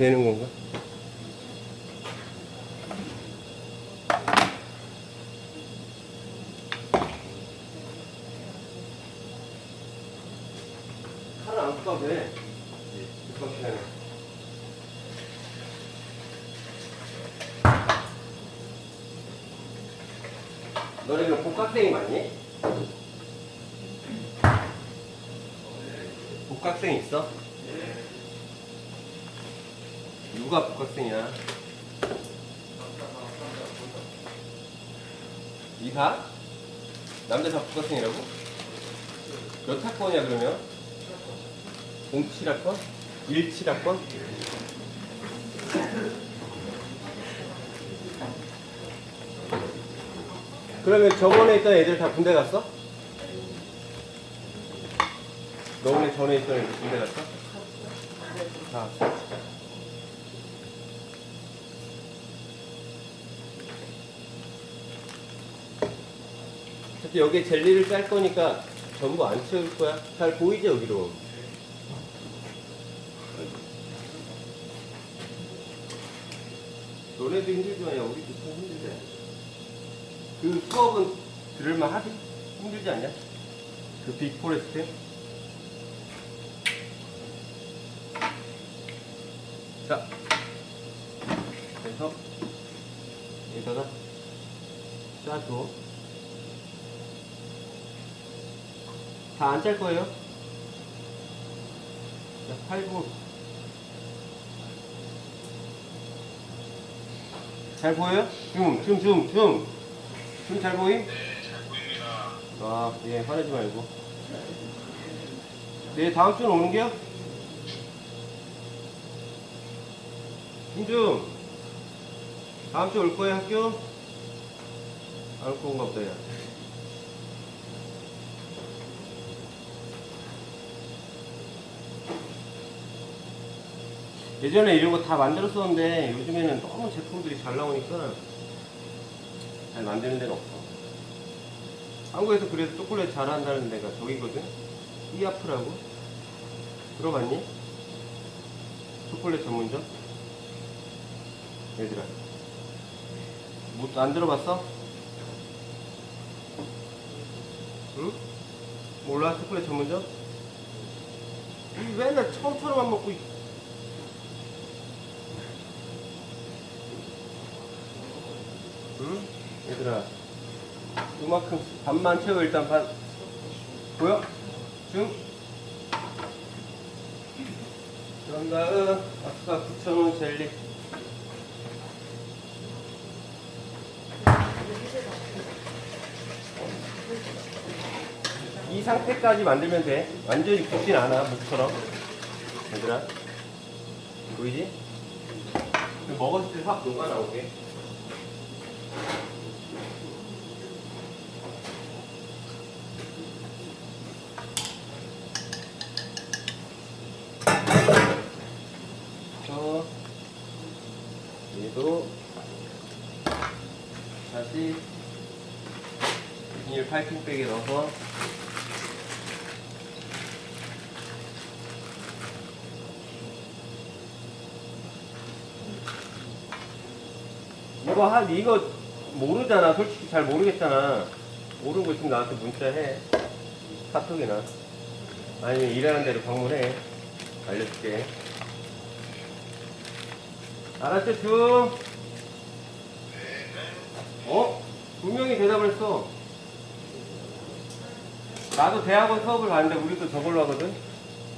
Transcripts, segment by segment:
되는 건가? 칼을 안 꺾어도 돼. 시간에. 너네 그럼 복학생이 맞니? 복학생 있어? 누가 복학생이야? 이사? 남자 다 복학생이라고? 몇 학번이야 그러면? 07학번? 17학번? 그러면 저번에 있던 애들 다 군대 갔어? 너네 전에 있던 애들 군대 갔어? 다 하여튼 여기에 젤리를 짤 거니까 전부 안 채울 거야? 잘 보이지 여기로? 너네도 힘들지만 야 우리도 좀 힘들대 그 수업은 들을만 하지? 힘들지 않냐? 그 빅포레스트? 자 그래서 여기다가 짜줘 다 안 짤 거예요? 자, 8분 잘 보여요? 줌, 줌, 줌, 줌. 줌 잘 보임? 아, 예, 화내지 말고. 네, 다음 주는 오는 게요? 김중, 다음 주 올 거야, 학교? 안 올 건가 보다, 야. 예전에 이런 거 다 만들었었는데 요즘에는 너무 제품들이 잘 나오니까 잘 만드는 데가 없어. 한국에서 그래도 초콜릿 잘 한다는 데가 저기거든? 이아프라고? 들어봤니? 초콜릿 전문점? 얘들아. 뭐, 안 들어봤어? 응? 몰라? 초콜릿 전문점? 이 맨날 처음처럼만 먹고 응? 얘들아 이만큼 반만 채워 일단 반 보여? 중? 그런 다음 아까 9,000원 젤리 이 상태까지 만들면 돼 완전히 굽진 않아 무처럼 얘들아 보이지? 먹었을 때 확 녹아 나오게 얘도. 다시 비닐 파이핑백에 넣어서. 이거 한 이거 모르잖아. 솔직히 잘 모르겠잖아. 모르는 거 있으면 나한테 문자해. 카톡이나. 아니면 일하는 데로 방문해. 알려줄게 알았죠, 줌? 어? 분명히 대답을 했어. 나도 대학원 수업을 봤는데 우리도 저걸로 하거든?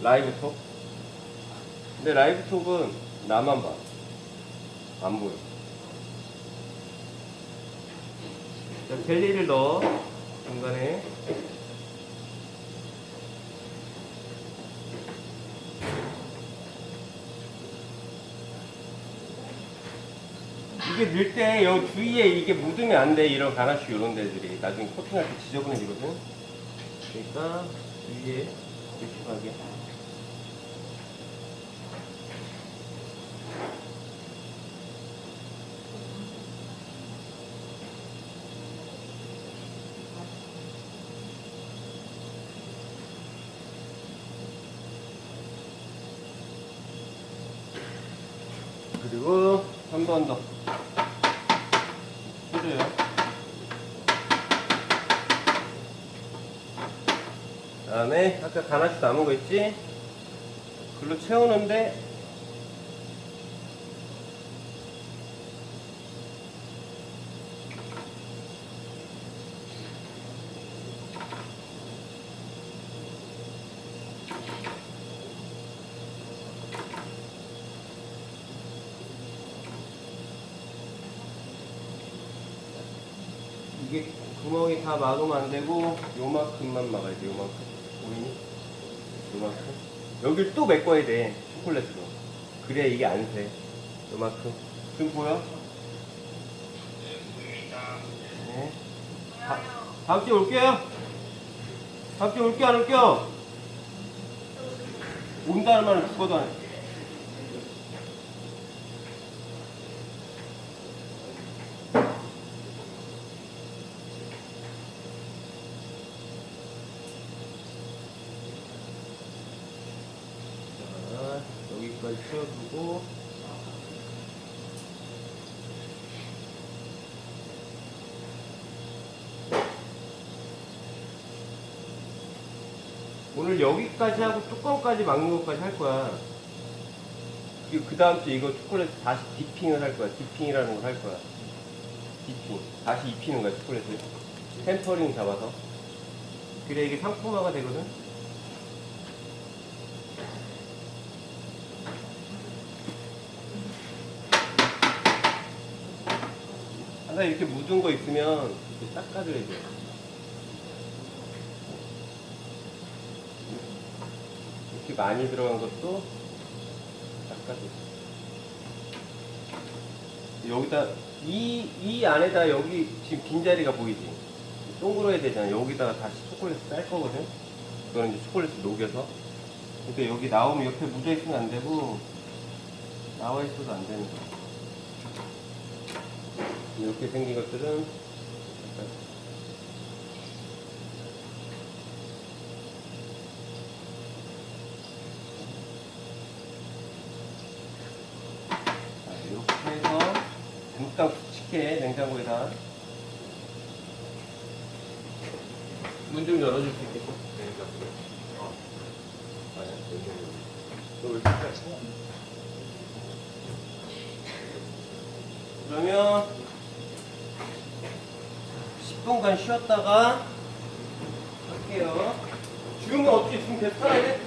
라이브 톡. 근데 라이브 톡은 나만 봐. 안 보여. 자, 젤리를 넣어. 중간에. 이게 넣을 때 요 주위에 이게 묻으면 안 돼. 이런 가나슈 이런 데들이. 나중에 코팅할 때 지저분해지거든. 그러니까 위에 조심하게. 그리고 한 번 더. 해줘요. 다음에 아까 가나시 남은 거 있지? 글로 채우는데 이게 구멍이 다 막으면 안 되고 요만큼만 막아야 돼 요만큼 보이니? 요만큼 여길 또 메꿔야 돼 초콜릿으로 그래야 이게 안새 요만큼 지금 보여? 네 다, 다음 주에 올게요 다음 주에 올게 안 올게요? 온다는 말은 죽어도 안 해. 여기까지 채워두고 오늘 여기까지 하고 뚜껑까지 막는 것까지 할 거야. 그리고 그 다음 주에 이거 초콜릿 다시 디핑을 할 거야. 디핑이라는 걸 할 거야. 디핑. 다시 입히는 거야, 초콜릿을. 템퍼링 잡아서. 그래, 이게 상품화가 되거든? 항상 이렇게 묻은 거 있으면 이렇게 닦아줘야 돼. 이렇게 많이 들어간 것도 닦아줘. 여기다 이, 이 안에다 여기 지금 빈자리가 보이지? 동그래야 되잖아. 여기다가 다시 초콜릿 쌀 거거든. 그거는 이제 초콜릿 녹여서. 근데 여기 나오면 옆에 묻어 있으면 안 되고 나와 있어도 안 되는 거야. 이렇게 생긴 것들은 자, 이렇게 해서 잠깐 굳히게 냉장고에다 문 좀 열어줄 수 있겠어? 어. 아니야, 너왜 이렇게 하지? 그러면 10분간 쉬었다가 할게요. 지금은 어떻게 지금 계속 살아야 돼?